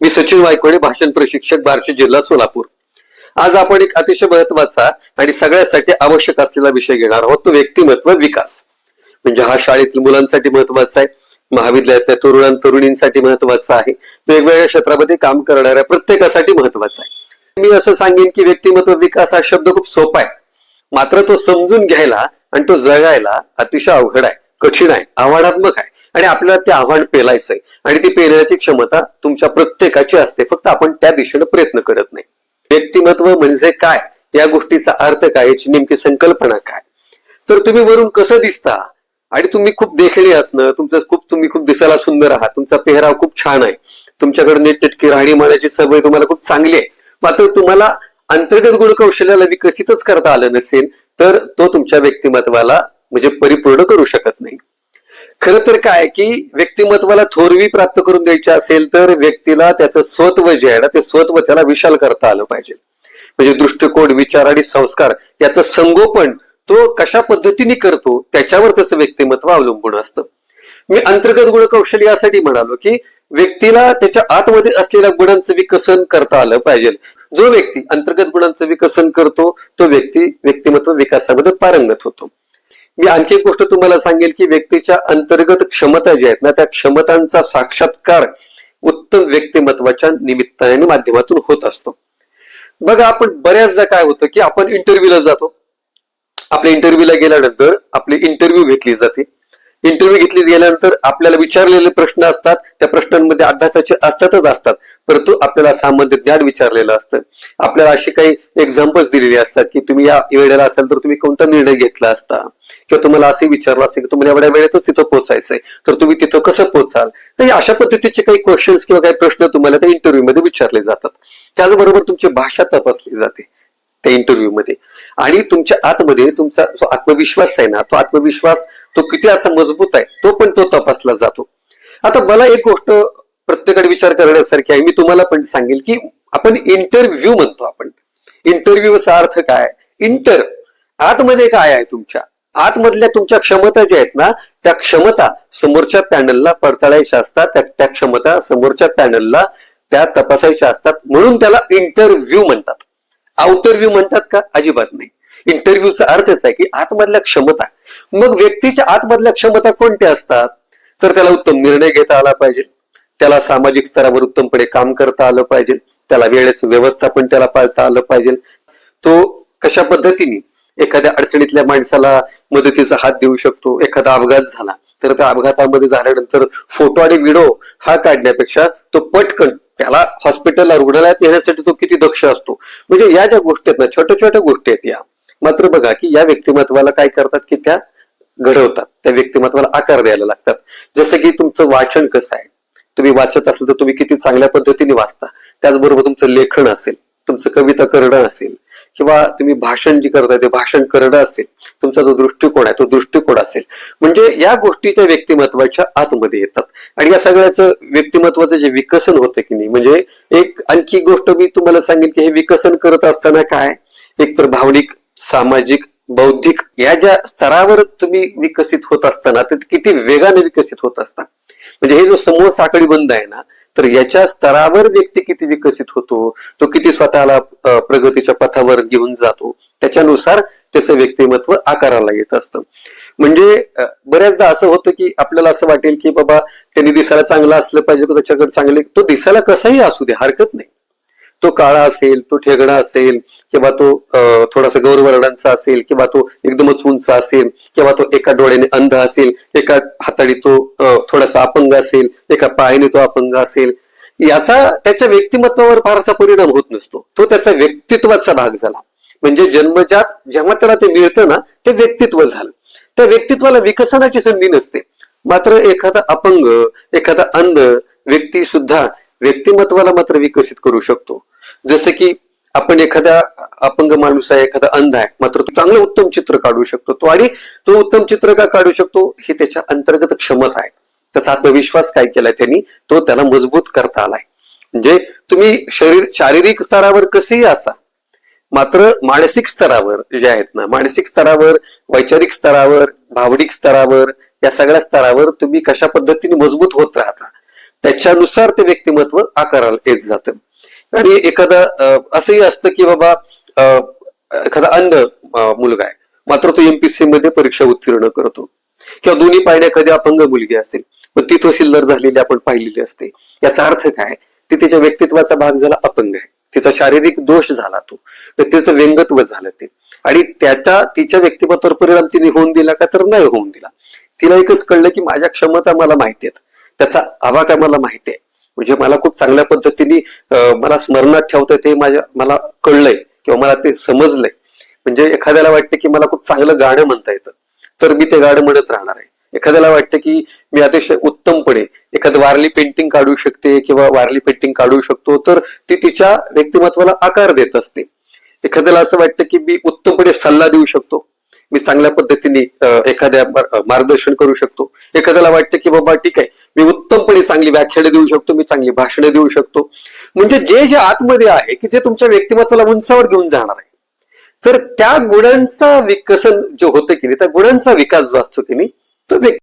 मी सचिन वायकोडे भाषण प्रशिक्षक बार्शी जिल्हा सोलापूर. आज आपण एक अतिशय महत्त्वाचा आणि सगळ्यासाठी आवश्यक असलेला विषय घेणार आहोत तो व्यक्तिमत्व विकास. म्हणजे हा शाळेतील मुलांसाठी महत्त्वाचा आहे महाविद्यालयातल्या तरुणां तरुणींसाठी महत्त्वाचा आहे वेगवेगळ्या क्षेत्रामध्ये काम करणाऱ्या प्रत्येकासाठी महत्त्वाचा आहे. मी असं सांगेन की व्यक्तिमत्व विकास हा शब्द खूप सोपा आहे. मात्र तो समजून घ्यायला आणि तो जगायला अतिशय अवघड आहे कठीण आहे आव्हानात्मक आहे. आणि आपल्याला ते आव्हान पेलायचंय. आणि ती पेलण्याची क्षमता तुमच्या प्रत्येकाची असते. फक्त आपण त्या दिशेने प्रयत्न करत नाही. व्यक्तिमत्व म्हणजे काय? या गोष्टीचा अर्थ काय? याची नेमकी संकल्पना काय? तर तुम्ही वरून कसं दिसता? आणि तुम्ही खूप देखणी असणं तुमचं खूप तुम्ही खूप दिसायला सुंदर आहात. तुमचा पेहराव खूप छान आहे. तुमच्याकडे नीटनेटकी राहणीमानाची सवय तुम्हाला खूप चांगली आहे. मात्र तुम्हाला अंतर्गत गुणकौशल्याला विकसितच करता आलं नसेल तर तो तुमच्या व्यक्तिमत्वाला म्हणजे परिपूर्ण करू शकत नाही. खर तर काय की व्यक्तिमत्वाला थोरवी प्राप्त करून द्यायची असेल तर व्यक्तीला त्याचं स्वत्व जे आहे ना ते स्वत्व त्याला विशाल करता आलं पाहिजे. म्हणजे दृष्टिकोन विचार आणि संस्कार याचं संगोपन तो कशा पद्धतीने करतो त्याच्यावर त्याचं व्यक्तिमत्व अवलंबून असतं. मी अंतर्गत गुण कौशल्य यासाठी म्हणालो की व्यक्तीला त्याच्या आतमध्ये असलेल्या गुणांचं विकसन करता आलं पाहिजे. जो व्यक्ती अंतर्गत गुणांचं विकसन करतो तो व्यक्ती व्यक्तिमत्व विकासामध्ये पारंगत होतो. मी आणखी एक गोष्ट तुम्हाला सांगेल की व्यक्तीच्या अंतर्गत क्षमता ज्या आहेत ना त्या क्षमतांचा साक्षात्कार उत्तम व्यक्तिमत्वाच्या निमित्ताने माध्यमातून होत असतो. बघा आपण बऱ्याचदा काय होतं की आपण इंटरव्ह्यूला जातो. आपल्या इंटरव्ह्यूला गेल्यानंतर आपली इंटरव्ह्यू घेतली जाते. इंटरव्ह्यू घेतली गेल्यानंतर आपल्याला विचारलेले प्रश्न असतात. त्या प्रश्नांमध्ये अभ्यासाचे असतातच असतात. परंतु आपल्याला सामान्य ज्ञान विचारलेलं असतं. आपल्याला अशी काही एक्झाम्पल्स दिलेली असतात की तुम्ही या वेळेला असाल तर तुम्ही कोणता निर्णय घेतला असता? किंवा तुम्हाला असे विचारलं असेल की तुम्हाला एवढ्या वेळेतच तिथं पोहोचायचंय तर तुम्ही तिथं कसं पोहोचाल? तर अशा पद्धतीचे काही क्वेश्चन्स किंवा काही प्रश्न तुम्हाला त्या इंटरव्ह्यूमध्ये विचारले जातात. त्याचबरोबर तुमची भाषा तपासली जाते त्या इंटरव्ह्यू मध्ये. आणि तुमच्या आतमध्ये तुमचा जो आत्मविश्वास आहे ना तो आत्मविश्वास तो किती असा मजबूत आहे तो पण तो तपासला जातो. आता मला एक गोष्ट प्रत्येकाने विचार करण्यासारखी आहे. मी तुम्हाला पण सांगेल की आपण इंटरव्ह्यू म्हणतो आपण. इंटरव्ह्यूचा अर्थ काय? इंटर आतमध्ये काय आहे तुमच्या? आतमधल्या तुमच्या क्षमता ज्या आहेत ना त्या क्षमता समोरच्या पॅनलला पडताळायच्या असतात त्या त्या क्षमता समोरच्या पॅनलला त्या तपासायच्या असतात. म्हणून त्याला इंटरव्ह्यू म्हणतात. आउटरव्ह्यू म्हणतात का? अजिबात नाही. इंटरव्ह्यूचा अर्थच आहे की आतमधल्या क्षमता. मग व्यक्तीच्या आतमधल्या क्षमता कोणत्या असतात? तर त्याला उत्तम निर्णय घेता आला पाहिजे. त्याला सामाजिक स्तरावर उत्तमपणे काम करता आलं पाहिजे. त्याला वेळेचं व्यवस्थापन त्याला पाळता आलं पाहिजे. तो कशा पद्धतीने? एखाद्या अडचणीतल्या माणसाला मदतीचा हात देऊ शकतो एखादा अपघात झाला तर त्या अपघातामध्ये झाल्यानंतर फोटो आणि व्हिडिओ हा काढण्यापेक्षा तो पटकन त्याला हॉस्पिटलला रुग्णालयात नेण्यासाठी तो किती दक्ष असतो? म्हणजे या ज्या गोष्टी आहेत ना छोट्या छोट्या गोष्टी आहेत या. मात्र बघा की या व्यक्तिमत्वाला काय करतात की त्या घडवतात. त्या व्यक्तिमत्वाला आकार द्यायला लागतात. जसं की तुमचं वाचन कसं आहे? तुम्ही वाचत असेल तर तुम्ही किती चांगल्या पद्धतीने वाचता. त्याचबरोबर तुमचं लेखन असेल तुमचं कविता करणं असेल किंवा तुम्ही भाषण जे करताय ते भाषण करणं असेल तुमचा जो दृष्टिकोन आहे तो दृष्टिकोन असेल. म्हणजे या गोष्टी त्या व्यक्तिमत्वाच्या आतमध्ये येतात. आणि या सगळ्याचं व्यक्तिमत्वाचं जे विकसन होतं की नाही म्हणजे एक आणखी गोष्ट मी तुम्हाला सांगेन की हे विकसन करत असताना काय? एक तर भावनिक सामाजिक बौद्धिक या ज्या स्तरावर तुम्ही विकसित होत असताना ते किती वेगाने विकसित होत असता म्हणजे हे जो समूह साखळी बंद आहे ना तर याच्या स्तरावर व्यक्ती किती विकसित होतो तो किती स्वतःला प्रगतीच्या पथावर घेऊन जातो त्याच्यानुसार त्याचं व्यक्तिमत्व आकाराला येत असतं. म्हणजे बऱ्याचदा असं होतं की आपल्याला असं वाटेल की बाबा त्यांनी दिसायला चांगला असलं पाहिजे त्याच्याकडे चांगले तो दिसायला कसाही असू दे हरकत नाही. तो काळा असेल तो ठेगडा असेल किंवा तो थोडासा गौरवर्णांचा असेल किंवा तो एकदमच उंच असेल किंवा तो एका डोळ्याने अंध असेल एका हाताने तो थोडासा अपंग असेल एका पायाने तो अपंग असेल याचा त्याच्या व्यक्तिमत्वावर फारसा परिणाम होत नसतो. तो त्याचा व्यक्तित्वाचा भाग झाला. म्हणजे जन्मजात जेव्हा त्याला ते मिळतं ना ते व्यक्तित्व झालं. त्या व्यक्तित्वाला विकसनाची संधी नसते. मात्र एखादा अपंग एखादा अंध व्यक्ती सुद्धा व्यक्तिमत्वाला मात्र विकसित करू शकतो. जसं की आपण एखादा अपंग माणूस आहे एखादा अंध आहे मात्र तो चांगलं उत्तम चित्र काढू शकतो. तो आणि तो उत्तम चित्र का काढू शकतो? हे त्याच्या अंतर्गत क्षमता आहे. त्याचा आत्मविश्वास काय केलाय त्यांनी? तो त्याला मजबूत करता आलाय. म्हणजे तुम्ही शरीर शारीरिक स्तरावर कसेही असा मात्र मानसिक स्तरावर जे आहेत ना मानसिक स्तरावर वैचारिक स्तरावर भावनिक स्तरावर या सगळ्या स्तरावर तुम्ही कशा पद्धतीने मजबूत होत राहता? त्याच्यानुसार ते व्यक्तिमत्व आकाराला येत जातं. आणि एखादा असंही असतं की बाबा एखादा अंध मुलगा आहे. मात्र तो एमपीसी मध्ये परीक्षा उत्तीर्ण करतो. किंवा दोन्ही पायण्या एखादी अपंग मुलगी असेल पण ती तहसीलदार झालेली आपण पाहिलेली असते. याचा अर्थ काय? ती तिच्या व्यक्तित्वाचा भाग झाला अपंग आहे. तिचा शारीरिक दोष झाला तो. तिचं व्यंगत्व झालं ते. आणि त्याच्या तिच्या व्यक्तिमत्वावर परिणाम तिने होऊन दिला का तर नाही होऊन दिला. तिला एकच कळलं की माझ्या क्षमता मला माहिती आहेत. त्याचा आवाका मला माहिती आहे. म्हणजे मला खूप चांगल्या पद्धतीने मला स्मरणात ठेवता ते माझ्या मला कळलंय किंवा मला ते समजलंय. म्हणजे एखाद्याला वाटतं की मला खूप चांगलं गाणं म्हणता येतं. तर मी ते गाणं म्हणत राहणार आहे. एखाद्याला वाटतं की मी अतिशय उत्तमपणे एखादं वारली पेंटिंग काढू शकते किंवा वारली पेंटिंग काढू शकतो तर ती तिच्या व्यक्तिमत्वाला आकार देत असते. एखाद्याला असं वाटतं की मी उत्तमपणे सल्ला देऊ शकतो. मी चांगल्या पद्धतीने एखाद्या मार्गदर्शन करू शकतो. एखाद्याला वाटतं की बाबा ठीक आहे मी उत्तमपणे चांगली व्याख्याने देऊ शकतो मी चांगली भाषणे देऊ शकतो. म्हणजे जे जे आतमध्ये आहे की जे तुमच्या व्यक्तिमत्वाला उंचावर घेऊन जाणार आहे. तर त्या गुणांचा विकसन जो होतं की नाही त्या गुणांचा विकास जो असतो की नाही तो व्यक्ती